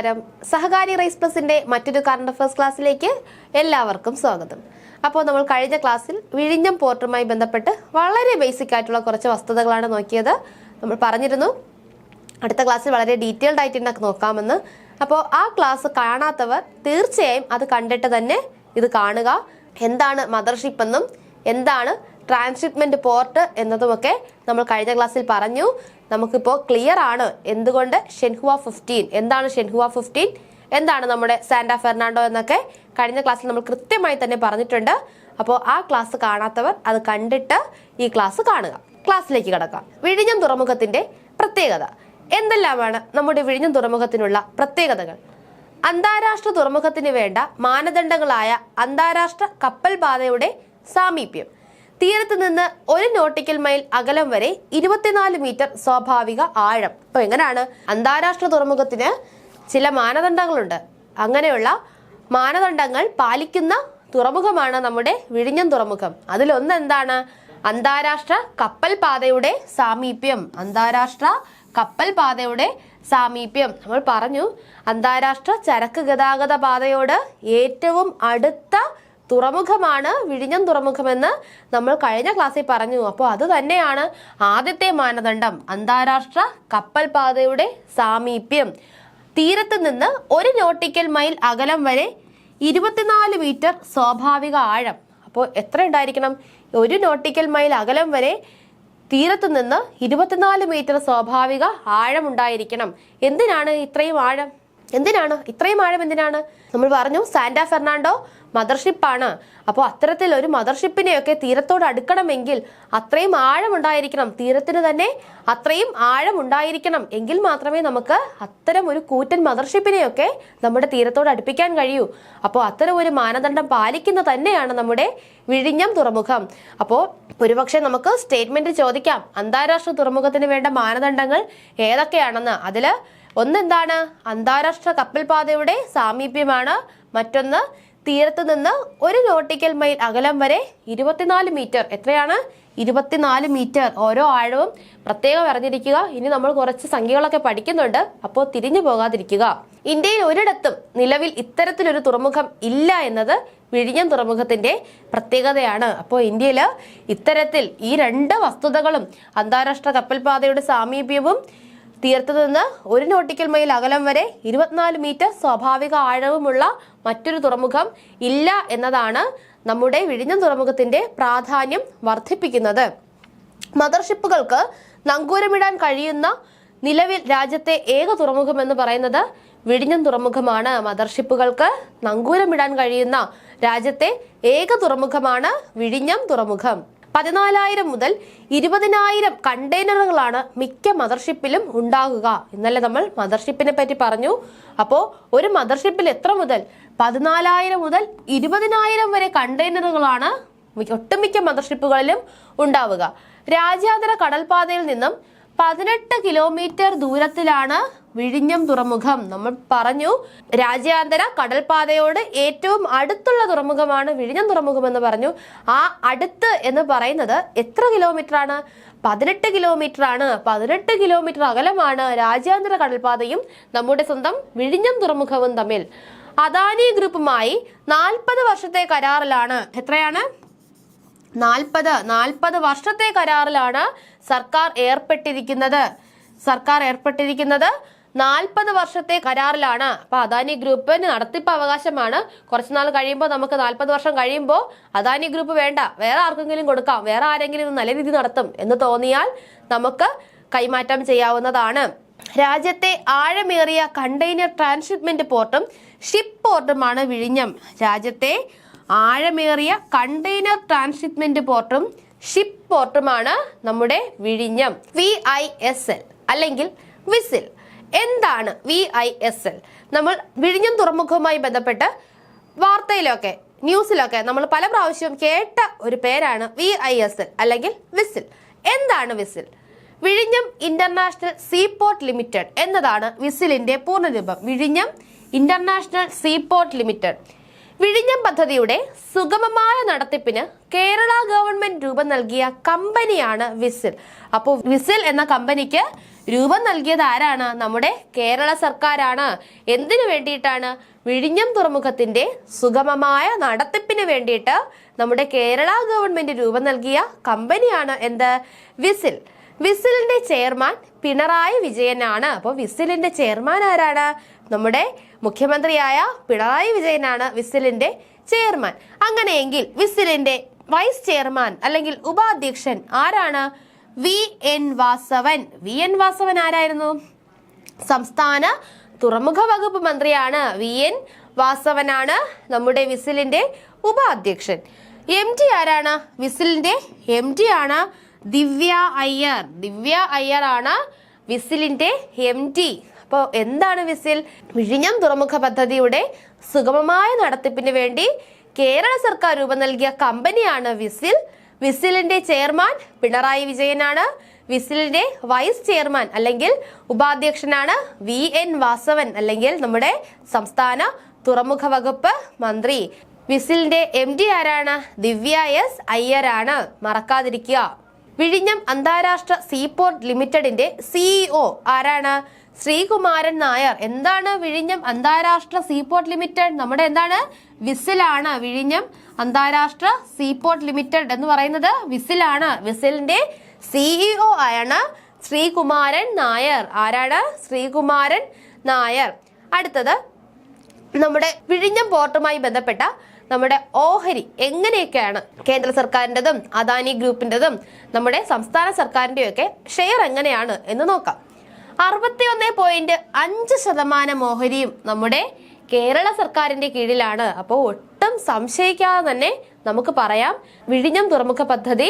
നമസ്കാരം. സഹകാരി റൈസ് പ്ലസിന്റെ മറ്റൊരു current affairs ക്ലാസ്സിലേക്ക് എല്ലാവർക്കും സ്വാഗതം. അപ്പോൾ നമ്മൾ കഴിഞ്ഞ ക്ലാസ്സിൽ വിഴിഞ്ഞം പോർട്ടുമായി ബന്ധപ്പെട്ട് വളരെ ബേസിക് ആയിട്ടുള്ള കുറച്ച് വസ്തുതകളാണ് നോക്കിയത്. നമ്മൾ പറഞ്ഞിരുന്നു അടുത്ത ക്ലാസ്സിൽ വളരെ ഡീറ്റെയിൽഡ് ആയിട്ട് നോക്കാമെന്ന്. അപ്പോൾ ആ ക്ലാസ് കാണാത്തവർ തീർച്ചയായും അത് കണ്ടിട്ട് തന്നെ ഇത് കാണുക. എന്താണ് മദർഷിപ്പ് എന്നും എന്താണ് ട്രാൻസ്ഷിപ്മെന്റ് പോർട്ട് എന്നതുമൊക്കെ നമ്മൾ കഴിഞ്ഞ ക്ലാസ്സിൽ പറഞ്ഞു. നമുക്കിപ്പോൾ ക്ലിയർ ആണ്. എന്തുകൊണ്ട് ഷെൻഹുവ ഫിഫ്റ്റീൻ എന്താണ് ഷെൻഹുവ ഫിഫ്റ്റീൻ എന്താണ് നമ്മുടെ സാന്റ ഫെർണാണ്ടോ എന്നൊക്കെ കഴിഞ്ഞ ക്ലാസ്സിൽ നമ്മൾ കൃത്യമായി തന്നെ പറഞ്ഞിട്ടുണ്ട്. അപ്പോൾ ആ ക്ലാസ് കാണാത്തവർ അത് കണ്ടിട്ട് ഈ ക്ലാസ് കാണുക. ക്ലാസ്സിലേക്ക് കിടക്കാം. വിഴിഞ്ഞം തുറമുഖത്തിന്റെ പ്രത്യേകത. എന്തെല്ലാമാണ് നമ്മുടെ വിഴിഞ്ഞം തുറമുഖത്തിനുള്ള പ്രത്യേകതകൾ? അന്താരാഷ്ട്ര തുറമുഖത്തിന് വേണ്ട മാനദണ്ഡങ്ങളായ അന്താരാഷ്ട്ര കപ്പൽ പാതയുടെ സാമീപ്യം. തീരത്ത് നിന്ന് ഒരു നോട്ടിക്കൽ മൈൽ അകലം വരെ ഇരുപത്തിനാല് മീറ്റർ സ്വാഭാവിക ആഴം. അപ്പൊ എങ്ങനെയാണ്? അന്താരാഷ്ട്ര തുറമുഖത്തിന് ചില മാനദണ്ഡങ്ങളുണ്ട്. അങ്ങനെയുള്ള മാനദണ്ഡങ്ങൾ പാലിക്കുന്ന തുറമുഖമാണ് നമ്മുടെ വിഴിഞ്ഞം തുറമുഖം. അതിലൊന്ന് എന്താണ്? അന്താരാഷ്ട്ര കപ്പൽ പാതയുടെ സാമീപ്യം. അന്താരാഷ്ട്ര കപ്പൽ പാതയുടെ സാമീപ്യം. നമ്മൾ പറഞ്ഞു അന്താരാഷ്ട്ര ചരക്ക് ഗതാഗത പാതയോട് ഏറ്റവും അടുത്ത തുറമുഖമാണ് വിഴിഞ്ഞം തുറമുഖമെന്ന് നമ്മൾ കഴിഞ്ഞ ക്ലാസ്സിൽ പറഞ്ഞു. അപ്പോൾ അത് തന്നെയാണ് ആദ്യത്തെ മാനദണ്ഡം. അന്താരാഷ്ട്ര കപ്പൽ പാതയുടെ സാമീപ്യം. തീരത്ത് നിന്ന് ഒരു നോട്ടിക്കൽ മൈൽ അകലം വരെ ഇരുപത്തിനാല് മീറ്റർ സ്വാഭാവിക ആഴം. അപ്പോൾ എത്ര ഉണ്ടായിരിക്കണം? ഒരു നോട്ടിക്കൽ മൈൽ അകലം വരെ തീരത്ത് നിന്ന് ഇരുപത്തിനാല് മീറ്റർ സ്വാഭാവിക ആഴം ഉണ്ടായിരിക്കണം. എന്തിനാണ് ഇത്രയും ആഴം? എന്തിനാണ്? ഇത്രയും ആഴം എന്തിനാണ്? നമ്മൾ പറഞ്ഞു സാന്റ ഫെർണാണ്ടോ മദർഷിപ്പാണ്. അപ്പോൾ അത്തരത്തിൽ ഒരു മദർഷിപ്പിനെയൊക്കെ തീരത്തോട് അടുക്കണമെങ്കിൽ അത്രയും ആഴം ഉണ്ടായിരിക്കണം തീരത്തിന് തന്നെ അത്രയും ആഴം ഉണ്ടായിരിക്കണം എങ്കിൽ മാത്രമേ നമുക്ക് അത്തരം ഒരു കൂറ്റൻ മദർഷിപ്പിനെയൊക്കെ നമ്മുടെ തീരത്തോട് അടുപ്പിക്കാൻ കഴിയൂ. അപ്പോൾ അത്തരം ഒരു മാനദണ്ഡം പാലിക്കുന്ന തന്നെയാണ് നമ്മുടെ വിഴിഞ്ഞം തുറമുഖം. അപ്പോൾ ഒരുപക്ഷെ നമുക്ക് സ്റ്റേറ്റ്മെന്റ് ചോദിക്കാം. അന്താരാഷ്ട്ര തുറമുഖത്തിന് വേണ്ട മാനദണ്ഡങ്ങൾ ഏതൊക്കെയാണെന്ന്. അതിൽ ഒന്നെന്താണ്? അന്താരാഷ്ട്ര കപ്പൽപാതയുടെ സാമീപ്യമാണ്. മറ്റൊന്ന് തീരത്ത് നിന്ന് ഒരു നോട്ടിക്കൽ മൈൽ അകലം വരെ ഇരുപത്തിനാല് മീറ്റർ. എത്രയാണ്? ഇരുപത്തിനാല് മീറ്റർ. ഓരോ ആഴവും പ്രത്യേകം അറിഞ്ഞിരിക്കുക. ഇനി നമ്മൾ കുറച്ച് സംഖ്യകളൊക്കെ പഠിക്കുന്നുണ്ട്. അപ്പോൾ തിരിഞ്ഞു പോകാതിരിക്കുക. ഇന്ത്യയിൽ ഒരിടത്തും നിലവിൽ ഇത്തരത്തിലൊരു തുറമുഖം ഇല്ല എന്നത് വിഴിഞ്ഞം തുറമുഖത്തിന്റെ പ്രത്യേകതയാണ്. അപ്പോൾ ഇന്ത്യയിൽ ഇത്തരത്തിൽ ഈ രണ്ട് വസ്തുതകളും അന്താരാഷ്ട്ര കപ്പൽപാതയുടെ സാമീപ്യവും തീർത്തു നിന്ന് ഒരു നോട്ടിക്കൽ മൈൽ അകലം വരെ ഇരുപത്തിനാല് മീറ്റർ സ്വാഭാവിക ആഴവുമുള്ള മറ്റൊരു തുറമുഖം ഇല്ല എന്നതാണ് നമ്മുടെ വിഴിഞ്ഞം തുറമുഖത്തിന്റെ പ്രാധാന്യം വർദ്ധിപ്പിക്കുന്നത്. മദർഷിപ്പുകൾക്ക് നങ്കൂരമിടാൻ കഴിയുന്ന നിലവിൽ രാജ്യത്തെ ഏക തുറമുഖം എന്ന് പറയുന്നത് വിഴിഞ്ഞം തുറമുഖമാണ്. മദർഷിപ്പുകൾക്ക് നങ്കൂരമിടാൻ കഴിയുന്ന രാജ്യത്തെ ഏക തുറമുഖമാണ് വിഴിഞ്ഞം തുറമുഖം. പതിനാലായിരം മുതൽ ഇരുപതിനായിരം കണ്ടെയ്നറുകളാണ് മിക്ക മദർഷിപ്പിലും ഉണ്ടാകുക. ഇന്നലെ നമ്മൾ മദർഷിപ്പിനെ പറ്റി പറഞ്ഞു. അപ്പോൾ ഒരു മദർഷിപ്പിൽ എത്ര മുതൽ പതിനാലായിരം മുതൽ ഇരുപതിനായിരം വരെ കണ്ടെയ്നറുകളാണ് ഒട്ടുമിക്ക മദർഷിപ്പുകളിലും ഉണ്ടാവുക. രാജ്യാന്തര കടൽപാതയിൽ നിന്നും പതിനെട്ട് കിലോമീറ്റർ ദൂരത്തിലാണ് വിഴിഞ്ഞം തുറമുഖം. നമ്മൾ പറഞ്ഞു രാജ്യാന്തര കടൽപാതയോട് ഏറ്റവും അടുത്തുള്ള തുറമുഖമാണ് വിഴിഞ്ഞം തുറമുഖം എന്ന് പറഞ്ഞു. ആ അടുത്ത് എന്ന് പറയുന്നത് എത്ര കിലോമീറ്റർ ആണ് പതിനെട്ട് കിലോമീറ്റർ ആണ് പതിനെട്ട് കിലോമീറ്റർ അകലമാണ് രാജ്യാന്തര കടൽപാതയും നമ്മുടെ സ്വന്തം വിഴിഞ്ഞം തുറമുഖവും തമ്മിൽ. അദാനി ഗ്രൂപ്പുമായി നാൽപ്പത് വർഷത്തെ കരാറിലാണ്. എത്രയാണ്? നാൽപ്പത്. നാൽപ്പത് വർഷത്തെ കരാറിലാണ് സർക്കാർ ഏർപ്പെട്ടിരിക്കുന്നത്. സർക്കാർ ഏർപ്പെട്ടിരിക്കുന്നത് നാൽപ്പത് വർഷത്തെ കരാറിലാണ്. അപ്പൊ അദാനി ഗ്രൂപ്പിന് നടത്തിപ്പ് അവകാശമാണ്. കുറച്ചുനാൾ കഴിയുമ്പോൾ നമുക്ക് നാൽപ്പത് വർഷം കഴിയുമ്പോൾ അദാനി ഗ്രൂപ്പ് വേണ്ട. വേറെ ആർക്കെങ്കിലും കൊടുക്കാം. വേറെ ആരെങ്കിലും നല്ല രീതി നടത്തും എന്ന് തോന്നിയാൽ നമുക്ക് കൈമാറ്റം ചെയ്യാവുന്നതാണ്. രാജ്യത്തെ ആഴമേറിയ കണ്ടെയ്നർ ട്രാൻസ്ഷിപ്മെന്റ് പോർട്ടും ഷിപ്പ് പോർട്ടുമാണ് വിഴിഞ്ഞം. രാജ്യത്തെ ആഴമേറിയ കണ്ടെയ്നർ ട്രാൻസ്ഷിപ്മെന്റ് പോർട്ടും ഷിപ്പ് പോർട്ടുമാണ് നമ്മുടെ വിഴിഞ്ഞം. വി ഐ എസ് എൽ അല്ലെങ്കിൽ വിസിൽ. എന്താണ് വി ഐ എസ് എൽ നമ്മൾ വിഴിഞ്ഞം തുറമുഖവുമായി ബന്ധപ്പെട്ട് വാർത്തയിലൊക്കെ ന്യൂസിലൊക്കെ നമ്മൾ പല പ്രാവശ്യവും കേട്ട ഒരു പേരാണ് വി ഐ എസ് എൽ അല്ലെങ്കിൽ വിസിൽ. എന്താണ് വിസിൽ? വിഴിഞ്ഞം ഇന്റർനാഷണൽ സീപോർട്ട് ലിമിറ്റഡ് എന്നതാണ് വിസിലിന്റെ പൂർണരൂപം. വിഴിഞ്ഞം ഇന്റർനാഷണൽ സീപോർട്ട് ലിമിറ്റഡ്. വിഴിഞ്ഞം പദ്ധതിയുടെ സുഗമമായ നടത്തിപ്പിന് കേരള ഗവൺമെന്റ് രൂപം നൽകിയ കമ്പനിയാണ് വിസിൽ. അപ്പോൾ വിസിൽ എന്ന കമ്പനിക്ക് രൂപം നൽകിയത് ആരാണ്? നമ്മുടെ കേരള സർക്കാരാണ്. എന്തിനു വേണ്ടിയിട്ടാണ്? വിഴിഞ്ഞം തുറമുഖത്തിന്റെ സുഗമമായ നടത്തിപ്പിന് വേണ്ടിയിട്ട് നമ്മുടെ കേരള ഗവൺമെന്റ് രൂപം നൽകിയ കമ്പനിയാണ് എന്ത്? വിസിൽ. വിസിലിന്റെ ചെയർമാൻ പിണറായി വിജയനാണ്. അപ്പോൾ വിസിലിന്റെ ചെയർമാൻ ആരാണ്? നമ്മുടെ മുഖ്യമന്ത്രിയായ പിണറായി വിജയനാണ് വിസിലിന്റെ ചെയർമാൻ. അങ്ങനെയെങ്കിൽ വിസിലിന്റെ വൈസ് ചെയർമാൻ അല്ലെങ്കിൽ ഉപാധ്യക്ഷൻ ആരാണ്? V N Vasavan. V N Vasavan ആരായിരുന്നു? സംസ്ഥാന തുറമുഖ വകുപ്പ് മന്ത്രിയാണ് വി എൻ വാസവനാണ് നമ്മുടെ വിസിലിന്റെ ഉപാധ്യക്ഷൻ. എം ടി ആരാണ്? വിസിലിന്റെ എം ടി ആണ് ദിവ്യ അയ്യർ. ദിവ്യ അയ്യർ ആണ് വിസിലിന്റെ എം ടി. അപ്പോൾ എന്താണ് വിസിൽ? വിഴിഞ്ഞം തുറമുഖ പദ്ധതിയുടെ സുഗമമായ നടത്തിപ്പിന് വേണ്ടി കേരള സർക്കാർ രൂപം നൽകിയ കമ്പനിയാണ് വിസിൽ. വിസിലിന്റെ ചെയർമാൻ പിണറായി വിജയനാണ്. വിസിലിന്റെ വൈസ് ചെയർമാൻ അല്ലെങ്കിൽ ഉപാധ്യക്ഷനാണ് വി എൻ വാസവൻ അല്ലെങ്കിൽ നമ്മുടെ സംസ്ഥാന തുറമുഖ വകുപ്പ് മന്ത്രി. വിസിലിന്റെ എം ഡി ആരാണ്? ദിവ്യ എസ് അയ്യരാണ്. മറക്കാതിരിക്കുക. വിഴിഞ്ഞം അന്താരാഷ്ട്ര സീപോർട്ട് ലിമിറ്റഡിന്റെ സിഇഒ ആരാണ്? ശ്രീകുമാരൻ നായർ. എന്താണ് വിഴിഞ്ഞം അന്താരാഷ്ട്ര സീപോർട്ട് ലിമിറ്റഡ്? നമ്മുടെ എന്താണ്? വിസിലാണ് വിഴിഞ്ഞം അന്താരാഷ്ട്ര സീപോർട്ട് ലിമിറ്റഡ് എന്ന് പറയുന്നത് വിസിലാണ്. വിസിലിന്റെ സിഇഒ ആണ് ശ്രീകുമാരൻ നായർ. ആരാണ്? ശ്രീകുമാരൻ നായർ. അടുത്തത് നമ്മുടെ വിഴിഞ്ഞം പോർട്ടുമായി ബന്ധപ്പെട്ട നമ്മുടെ ഓഹരി എങ്ങനെയൊക്കെയാണ് കേന്ദ്ര സർക്കാരിന്റെതും അദാനി ഗ്രൂപ്പിന്റെതും നമ്മുടെ സംസ്ഥാന സർക്കാരിന്റെയും ഒക്കെ ഷെയർ എങ്ങനെയാണ് എന്ന് നോക്കാം. അറുപത്തി ഒന്ന് പോയിന്റ് അഞ്ച് ശതമാനം ഓഹരിയും നമ്മുടെ കേരള സർക്കാരിന്റെ കീഴിലാണ്. അപ്പോൾ ഒട്ടും സംശയിക്കാതെ തന്നെ നമുക്ക് പറയാം. വിഴിഞ്ഞം തുറമുഖ പദ്ധതി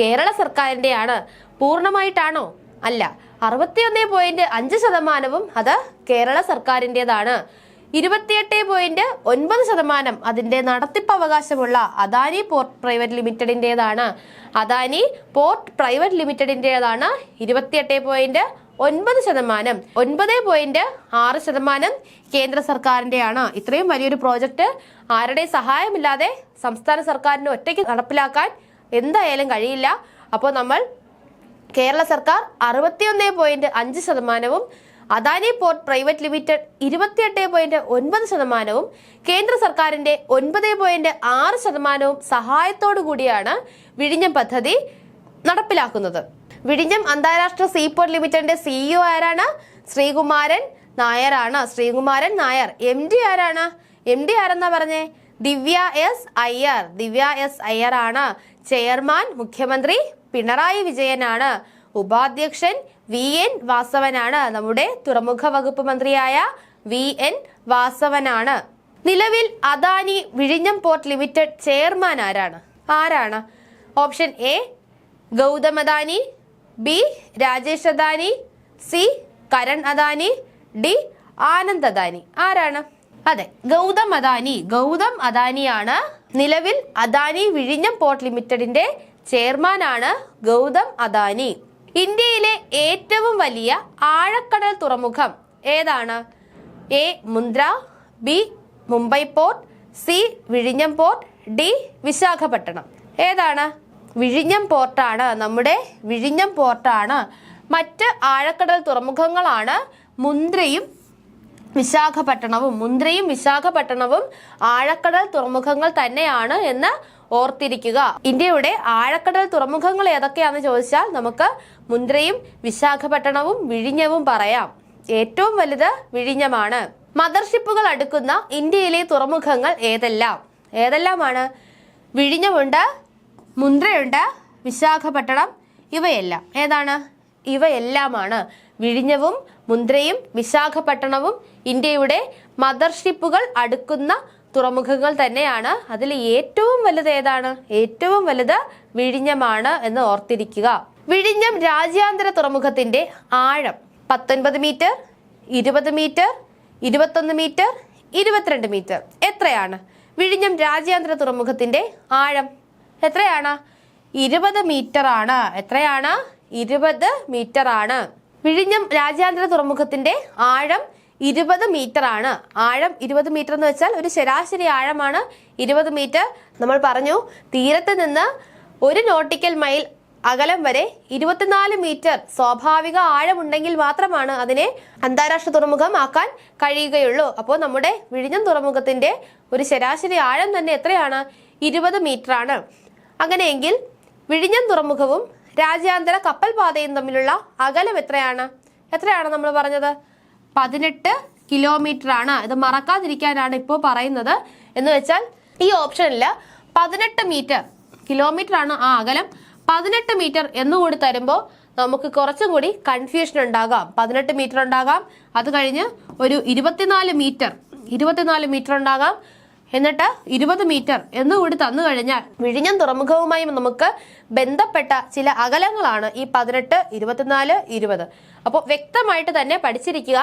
കേരള സർക്കാരിന്റെയാണ്. പൂർണമായിട്ടാണോ? അല്ല. അറുപത്തിയൊന്ന് പോയിന്റ് അഞ്ച് ശതമാനവും അത് കേരള സർക്കാരിന്റെതാണ് ഇരുപത്തിയെട്ട് പോയിന്റ് ഒൻപത് ശതമാനം അതിന്റെ നടത്തിപ്പ് അവകാശമുള്ള അദാനി പോർട്ട് പ്രൈവറ്റ് ലിമിറ്റഡിന്റെതാണ് അദാനി പോർട്ട് പ്രൈവറ്റ് ലിമിറ്റഡിന്റെതാണ് ഇരുപത്തിയെട്ട് പോയിന്റ് ഒൻപത് ശതമാനം ഒൻപത് പോയിന്റ് ആറ് ശതമാനം കേന്ദ്ര സർക്കാരിന്റെയാണ്. ഇത്രയും വലിയൊരു പ്രോജക്റ്റ് ആരുടെ സഹായമില്ലാതെ സംസ്ഥാന സർക്കാരിന് ഒറ്റയ്ക്ക് നടപ്പിലാക്കാൻ എന്തായാലും കഴിയില്ല. അപ്പോൾ നമ്മൾ കേരള സർക്കാർ അറുപത്തിയൊന്ന് പോയിന്റ് അഞ്ച് ശതമാനവും അദാനി പോർട്ട് പ്രൈവറ്റ് ലിമിറ്റഡ് ഇരുപത്തിയെട്ട് പോയിന്റ് ഒൻപത് ശതമാനവും കേന്ദ്ര സർക്കാരിന്റെ ഒൻപത് പോയിന്റ് ആറ് ശതമാനവും സഹായത്തോടു കൂടിയാണ് വിഴിഞ്ഞം പദ്ധതി നടപ്പിലാക്കുന്നത്. വിഴിഞ്ഞം അന്താരാഷ്ട്ര സീപോർട്ട് ലിമിറ്റഡിന്റെ സിഇഒ ആരാണ്? ശ്രീകുമാരൻ നായരാണ്. ശ്രീകുമാരൻ നായർ എം ഡി ആരാണ്? എം ഡി ആരെന്നാ പറഞ്ഞേ? ദിവ്യ എസ് അയ്യർ. ദിവ്യ എസ് അയ്യർ ആണ്. ചെയർമാൻ മുഖ്യമന്ത്രി പിണറായി വിജയനാണ്. ഉപാധ്യക്ഷൻ വി എൻ വാസവനാണ്. നമ്മുടെ തുറമുഖ വകുപ്പ് മന്ത്രിയായ വി എൻ വാസവനാണ്. നിലവിൽ അദാനി വിഴിഞ്ഞം പോർട്ട് ലിമിറ്റഡ് ചെയർമാൻ ആരാണ്? ആരാണ്? Option A Gautam Adani B Rajesh Adani C Karan Adani D Anand Adani. ആരാണ്? അതെ ഗൗതം അദാനി. ഗൗതം അദാനിയാണ് നിലവിൽ അദാനി വിഴിഞ്ഞം പോർട്ട് ലിമിറ്റഡിന്റെ ചെയർമാനാണ് ഗൗതം അദാനി. ഇന്ത്യയിലെ ഏറ്റവും വലിയ ആഴക്കടൽ തുറമുഖം ഏതാണ്? A Mundra B Mumbai port C വിഴിഞ്ഞം പോർട്ട് ഡി വിശാഖപട്ടണം. ഏതാണ്? വിഴിഞ്ഞം പോർട്ടാണ്. നമ്മുടെ വിഴിഞ്ഞം പോർട്ടാണ്. മറ്റ് ആഴക്കടൽ തുറമുഖങ്ങളാണ് മുന്ദ്രയും വിശാഖപട്ടണവും. മുന്ദ്രയും വിശാഖപട്ടണവും ആഴക്കടൽ തുറമുഖങ്ങൾ തന്നെയാണ് എന്ന് ഓർത്തിരിക്കുക. ഇന്ത്യയുടെ ആഴക്കടൽ തുറമുഖങ്ങൾ ഏതൊക്കെയാണെന്ന് ചോദിച്ചാൽ നമുക്ക് മുന്ദ്രയും വിശാഖപട്ടണവും വിഴിഞ്ഞവും പറയാം. ഏറ്റവും വലുത് വിഴിഞ്ഞമാണ്. മദർഷിപ്പുകൾ അടുക്കുന്ന ഇന്ത്യയിലെ തുറമുഖങ്ങൾ ഏതെല്ലാം? ഏതെല്ലാമാണ്? വിഴിഞ്ഞമുണ്ട് മുന്ദ്രയുണ്ട് വിശാഖപട്ടണം ഇവയെല്ലാം. ഏതാണ്? ഇവയെല്ലാമാണ്. വിഴിഞ്ഞവും മുന്ദ്രയും വിശാഖപട്ടണവും ഇന്ത്യയുടെ മദർഷിപ്പുകൾ അടുക്കുന്ന തുറമുഖങ്ങൾ തന്നെയാണ്. അതിൽ ഏറ്റവും വലുത് ഏതാണ്? ഏറ്റവും വലുത് വിഴിഞ്ഞമാണ് എന്ന് ഓർത്തിരിക്കുക. വിഴിഞ്ഞം രാജ്യാന്തര തുറമുഖത്തിന്റെ ആഴം പത്തൊൻപത് മീറ്റർ ഇരുപത് മീറ്റർ ഇരുപത്തൊന്ന് മീറ്റർ ഇരുപത്തിരണ്ട് മീറ്റർ. എത്രയാണ്? വിഴിഞ്ഞം രാജ്യാന്തര തുറമുഖത്തിന്റെ ആഴം എത്രയാണ്? ഇരുപത് മീറ്റർ ആണ്. എത്രയാണ്? ഇരുപത് മീറ്റർ ആണ്. വിഴിഞ്ഞം രാജ്യാന്തര തുറമുഖത്തിന്റെ ആഴം ഇരുപത് മീറ്റർ ആണ്. ആഴം ഇരുപത് മീറ്റർ എന്ന് വെച്ചാൽ ഒരു ശരാശരി ആഴമാണ് ഇരുപത് മീറ്റർ നമ്മൾ പറഞ്ഞു തീരത്ത് നിന്ന് ഒരു നോട്ടിക്കൽ മൈൽ അകലം വരെ ഇരുപത്തിനാല് മീറ്റർ സ്വാഭാവിക ആഴമുണ്ടെങ്കിൽ മാത്രമാണ് അതിനെ അന്താരാഷ്ട്ര തുറമുഖം ആക്കാൻ കഴിയുകയുള്ളൂ. അപ്പോൾ നമ്മുടെ വിഴിഞ്ഞം തുറമുഖത്തിന്റെ ഒരു ശരാശരി ആഴം തന്നെ എത്രയാണ്? ഇരുപത് മീറ്റർ ആണ്. അങ്ങനെയെങ്കിൽ വിഴിഞ്ഞം തുറമുഖവും രാജ്യാന്തര കപ്പൽ പാതയും തമ്മിലുള്ള അകലം എത്രയാണ്? എത്രയാണ് നമ്മൾ പറഞ്ഞത്? പതിനെട്ട് കിലോമീറ്റർ ആണ് ഇത് മറക്കാതിരിക്കാനാണ് ഇപ്പോൾ പറയുന്നത്. എന്ന് വെച്ചാൽ ഈ ഓപ്ഷനിൽ പതിനെട്ട് മീറ്റർ കിലോമീറ്റർ ആണ് ആ അകലം. പതിനെട്ട് മീറ്റർ എന്നുകൂടി തരുമ്പോൾ നമുക്ക് കുറച്ചും കൂടി കൺഫ്യൂഷൻ ഉണ്ടാകാം. പതിനെട്ട് മീറ്റർ ഉണ്ടാകാം. അത് കഴിഞ്ഞ് ഒരു ഇരുപത്തിനാല് മീറ്റർ ഇരുപത്തിനാല് മീറ്റർ ഉണ്ടാകാം. എന്നിട്ട് ഇരുപത് മീറ്റർ എന്നുകൂടി തന്നു കഴിഞ്ഞാൽ വിഴിഞ്ഞം തുറമുഖവുമായി നമുക്ക് ബന്ധപ്പെട്ട ചില അകലങ്ങളാണ് ഈ പതിനെട്ട് ഇരുപത്തിനാല് ഇരുപത്. അപ്പോൾ വ്യക്തമായിട്ട് തന്നെ പഠിച്ചിരിക്കുക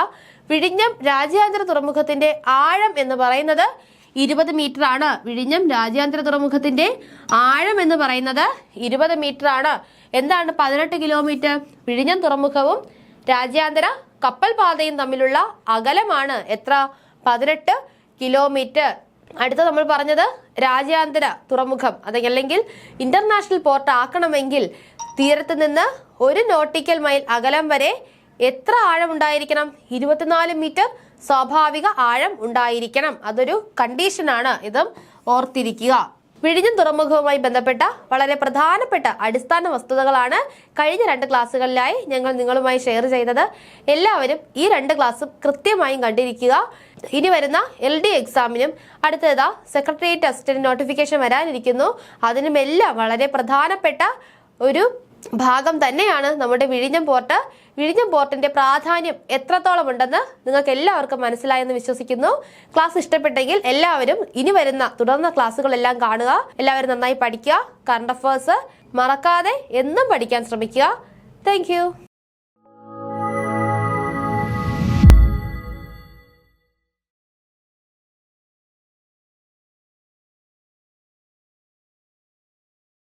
വിഴിഞ്ഞം രാജ്യാന്തര തുറമുഖത്തിന്റെ ആഴം എന്ന് പറയുന്നത് ഇരുപത് മീറ്റർ ആണ്. വിഴിഞ്ഞം രാജ്യാന്തര തുറമുഖത്തിന്റെ ആഴം എന്ന് പറയുന്നത് ഇരുപത് മീറ്റർ ആണ്. എന്താണ് പതിനെട്ട് കിലോമീറ്റർ? വിഴിഞ്ഞം തുറമുഖവും രാജ്യാന്തര കപ്പൽ പാതയും തമ്മിലുള്ള അകലമാണ് എത്ര? പതിനെട്ട് കിലോമീറ്റർ. അടുത്ത നമ്മൾ പറഞ്ഞത് രാജ്യാന്തര തുറമുഖം. അതല്ലെങ്കിൽ ഇന്റർനാഷണൽ പോർട്ട് ആക്കണമെങ്കിൽ തീരത്ത് നിന്ന് ഒരു നോട്ടിക്കൽ മൈൽ അകലം വരെ എത്ര ആഴം ഉണ്ടായിരിക്കണം? ഇരുപത്തിനാല് മീറ്റർ സ്വാഭാവിക ആഴം ഉണ്ടായിരിക്കണം. അതൊരു കണ്ടീഷനാണ് ഇതും ഓർത്തിരിക്കുക. വിഴിഞ്ഞം തുറമുഖവുമായി ബന്ധപ്പെട്ട വളരെ പ്രധാനപ്പെട്ട അടിസ്ഥാന വസ്തുതകളാണ് കഴിഞ്ഞ രണ്ട് ക്ലാസ്സുകളിലായി ഞങ്ങൾ നിങ്ങളുമായി ഷെയർ ചെയ്തത്. എല്ലാവരും ഈ രണ്ട് ക്ലാസ്സും കൃത്യമായും കണ്ടിരിക്കുക. ഇനി വരുന്ന എൽ ഡി എക്സാമിനും അടുത്തതാ സെക്രട്ടേറിയറ്റ് അസിസ്റ്റന്റ് നോട്ടിഫിക്കേഷൻ വരാനിരിക്കുന്നു. അതിനുമെല്ലാം വളരെ പ്രധാനപ്പെട്ട ഒരു ഭാഗം തന്നെയാണ് നമ്മുടെ വിഴിഞ്ഞം പോർട്ട്. വിഴിഞ്ഞം പോർട്ടിന്റെ പ്രാധാന്യം എത്രത്തോളം ഉണ്ടെന്ന് നിങ്ങൾക്ക് എല്ലാവർക്കും മനസ്സിലായെന്ന് വിശ്വസിക്കുന്നു. ക്ലാസ് ഇഷ്ടപ്പെട്ടെങ്കിൽ എല്ലാവരും ഇനി വരുന്ന തുടർന്ന ക്ലാസ്സുകളെല്ലാം കാണുക. എല്ലാവരും നന്നായി പഠിക്കുക. കറണ്ട് അഫേഴ്സ് മറക്കാതെ എന്നും പഠിക്കാൻ ശ്രമിക്കുക. താങ്ക്